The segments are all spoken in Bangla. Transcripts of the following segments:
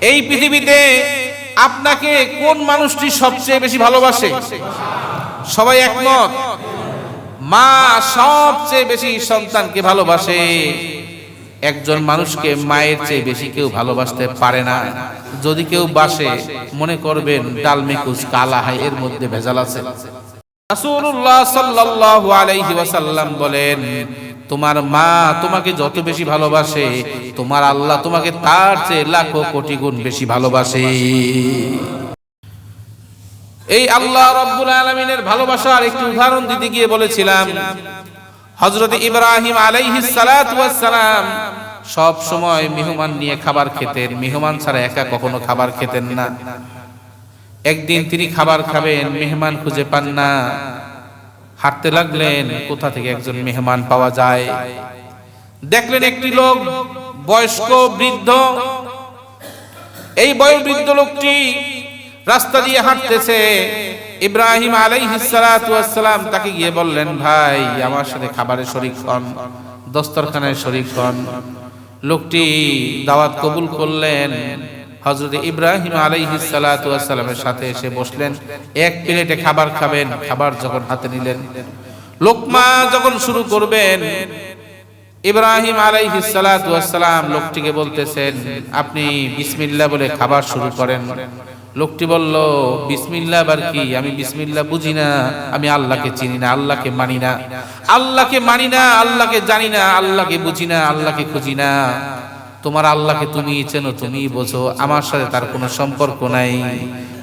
এই পৃথিবীতে আপনাকে কোন মানুষটি সবচেয়ে বেশি ভালোবাসে? সবাই একমত? মা সবচেয়ে বেশি সন্তানকে ভালোবাসে। একজন মানুষকে মায়ের চেয়ে বেশি কেউ ভালোবাসতে পারে না। যদি কেউ বাসে, মনে করবেন ডালমেকুচ কালা হাই, এর মধ্যে ভেজাল আছে। রাসূলুল্লাহ সাল্লাল্লাহু আলাইহি ওয়াসাল্লাম বলেন তোমার মা তোমাকে যত বেশি ভালোবাসে, তোমার আল্লাহ তোমাকে তার চেয়ে লাখো কোটি গুণ বেশি ভালোবাসে। এই আল্লাহ রব্বুল আলমিনের ভালোবাসার একটি উদাহরণ দিতে গিয়ে বলেছিলাম হজরত ইব্রাহিম ওয়াস সালাম সব সময় মেহমান নিয়ে খাবার খেতেন, মেহমান ছাড়া একা কখনো খাবার খেতেন না। একদিন তিনি খাবার খাবেন, মেহমান খুঁজে পান না। হাঁটতে লাগলেন, কোথা থেকে একজন মেহমান পাওয়া যায়? দেখলেন একটি লোক, বয়স্ক, বৃদ্ধ। এই বয়োবৃদ্ধ লোকটি রাস্তা দিয়ে হাঁটতেছে। ইব্রাহিম আলাইহিস সালাতু ওয়াস তাকে গিয়ে বললেন, ভাই, আমার সাথে খাবারে শরীক হন, দস্তরখানায় শরিক হন। লোকটি দাওয়াত কবুল করলেন। হজরত ইব্রাহিম আলাইহিস সালাতু ওয়াস সালামের সাথে এসে বসলেন। এক প্লেটে খাবার খাবেন, খাবার যখন হাতে নিলেন। লোকমা যখন শুরু করবেন, ইব্রাহিম আলাইহিস সালাতু ওয়াস সালাম লোকটিকে বলতেছেন, আপনি বিসমিল্লাহ বলে খাবার শুরু করেন। লোকটি বলল, বিসমিল্লাহ আবার কি? আমি বিসমিল্লাহ বুঝি না, আমি আল্লাহকে চিনি না, আল্লাহকে মানি না। আল্লাহকে মানি না, আল্লাহকে জানি না, আল্লাহকে বুঝি না, আল্লাহকে খুঁজি না। তোমার আল্লাহকে তুমি চেনো তুমি বোঝো, আমার সাথে তার কোনো সম্পর্ক নাই।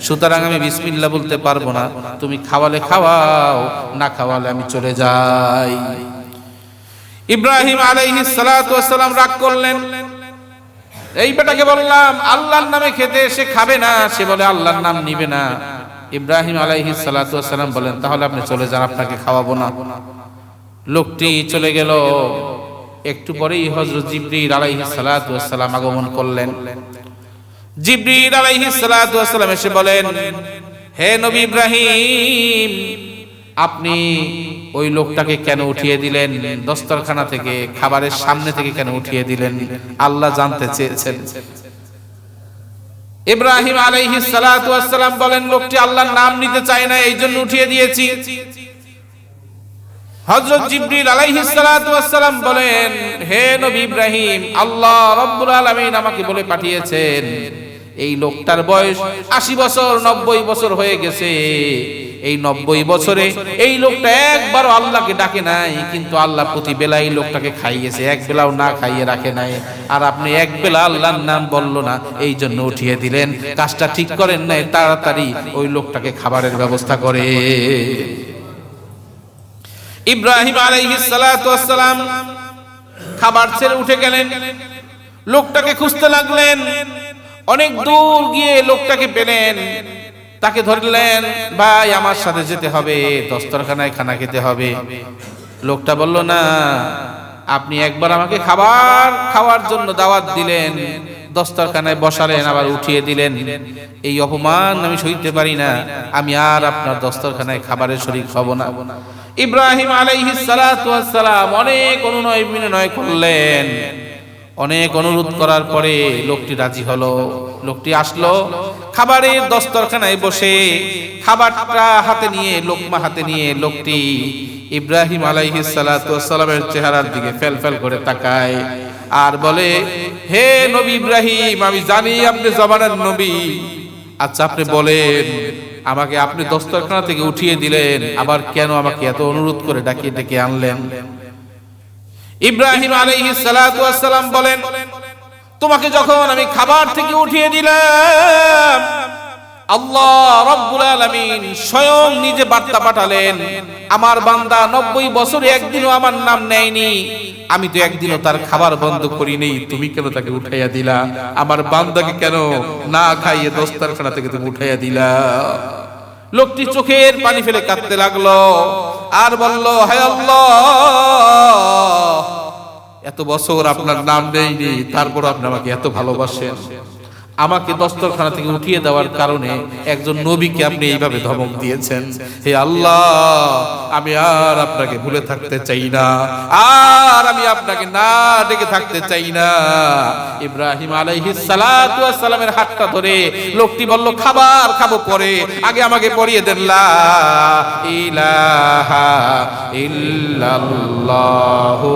সুতরাং আমি বিসমিল্লাহ বলতে পারব না, তুমি খাওয়ালে খাওয়াও, না খাওয়ালে আমি চলে যাই। ইব্রাহিম ওয়াস সালাম রাগ করলেন। এই বেটাকে বললাম, আল্লাহর নামে খেতে সে খাবে না? সে বলে, আল্লাহর নাম নিবে না। ইব্রাহিম ওয়াস সালাম বলেন, তাহলে আপনি চলে যান, আপনাকে খাওয়াবো না। লোকটি চলে গেল। একটু পরেই হজরত সালাতু ওয়াস সালাম আগমন করলেন। সালাতু ওয়াস সালাম এসে বলেন, হে নবী ইব্রাহিম, আপনি ওই লোকটাকে কেন উঠিয়ে দিলেন? দস্তরখানা থেকে, খাবারের সামনে থেকে কেন উঠিয়ে দিলেন? আল্লাহ জানতে চেয়েছেন। ইব্রাহিম ওয়াস সালাম বলেন, লোকটি আল্লাহর নাম নিতে চায় না এই জন্য উঠিয়ে দিয়েছি। হযরত জিবরিল আলাইহিস সালাতু ওয়াস সালাম বলেন, হে নবী ইব্রাহিম, আল্লাহ রব্বুল আলামিন আমাকে বলে পাঠিয়েছেন, এই লোকটার বয়স আশি বছর, নব্বই বছর হয়ে গেছে। এই নব্বই বছরে এই লোকটা একবারও আল্লাহকে ডাকে নাই, কিন্তু আল্লাহ প্রতি বেলা এই লোকটাকে খাইয়েছে, এক বেলাও না খাইয়ে রাখে নাই। আর আপনি এক বেলা আল্লাহর নাম বলল না, এই জন্য উঠিয়ে দিলেন। কাজটা ঠিক করেন নাই, তাড়াতাড়ি ওই লোকটাকে খাবারের ব্যবস্থা করে। ইব্রাহিম আলাইহিস সালাতু ওয়াস সালাম খাবার ছেড়ে উঠে গেলেন। লোকটাকে খুঁজতে লাগলেন। অনেক দূর গিয়ে লোকটাকে পেলেন। তাকে ধরলেন, ভাই, আমার সাথে যেতে হবে, দস্তরখানায় খানা খেতে হবে। লোকটা বলল, না, আপনি একবার আমাকে খাবার খাওয়ার জন্য দাওয়াত দিলেন, দস্তরখানায় বসালেন, আবার উঠিয়ে দিলেন। এই অপমান আমি সইতে পারি না। আমি আর আপনার দস্তরখানায় খাবারের শরীর হব না। ইব্রাহিম আলাইহিস সালাম অনেক অনুনয় বিনয় করলেন। অনেক অনুরোধ করার পরে লোকটি রাজি হলো। লোকটি আসলো, খাবারের দস্তরখানায় বসে খাবারটা হাতে নিয়ে, লোকমা হাতে নিয়ে লোকটি ইব্রাহিম আলাইহিস সালামের চেহারার দিকে ফেল ফেল করে তাকায় আর বলে, হে নবী ইব্রাহিম, আমি জানি আপনি জবানের নবী। আচ্ছা আপনি বলেন আমাকে আপনি দস্তরখানা থেকে উঠিয়ে দিলেন, আবার কেন আমাকে এত অনুরোধ করে ডাকিয়ে ডেকে আনলেন? ইব্রাহিম আলহি সালাম বলেন, তোমাকে যখন আমি খাবার থেকে উঠিয়ে দিলাম আল্লাহ রব্বুল আলামিন স্বয়ং নিজে বার্তা পাঠালেন, আমার বান্দা নব্বই বছরে একদিনও আমার নাম নেয়নি। আমি তো একদিনও তার খাবার বন্ধ করি নেই তুমি কেন তাকে উঠাইয়া দিলা? আমার বান্দাকে কেন না খাইয়ে দস্তারখানা থেকে তুমি উঠাইয়া দিলা? লোকটি চোখের পানি ফেলে কাঁদতে লাগল, আর বলল হায় আল্লাহ, এত বছর আপনার নাম নেইনি তারপর আপনি আমাকে এত ভালোবাসেন। আমাকে দস্তরখানা থেকে উঠিয়ে দেওয়ার কারণে একজন নবীকে আপনি এইভাবে ধমক দিয়েছেন। হে আল্লাহ, আমি আর আপনাকে ভুলে থাকতে চাই না। আর আমি আপনাকে না ডেকে থাকতে চাই না। ইব্রাহিম আলাইহিস সালাতু সালামের হাতটা ধরে লোকটি বলল, খাবার খাব পরে, আগে আমাকে পরিয়ে দেন। লা ইলাহা ইল্লাল্লাহু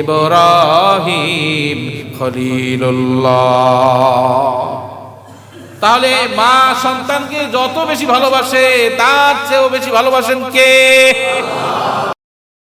ইব্রাহিম খলিলুল্লাহ। তাহলে মা সন্তানকে যত বেশি ভালোবাসে তার চেয়েও বেশি ভালোবাসেন কে?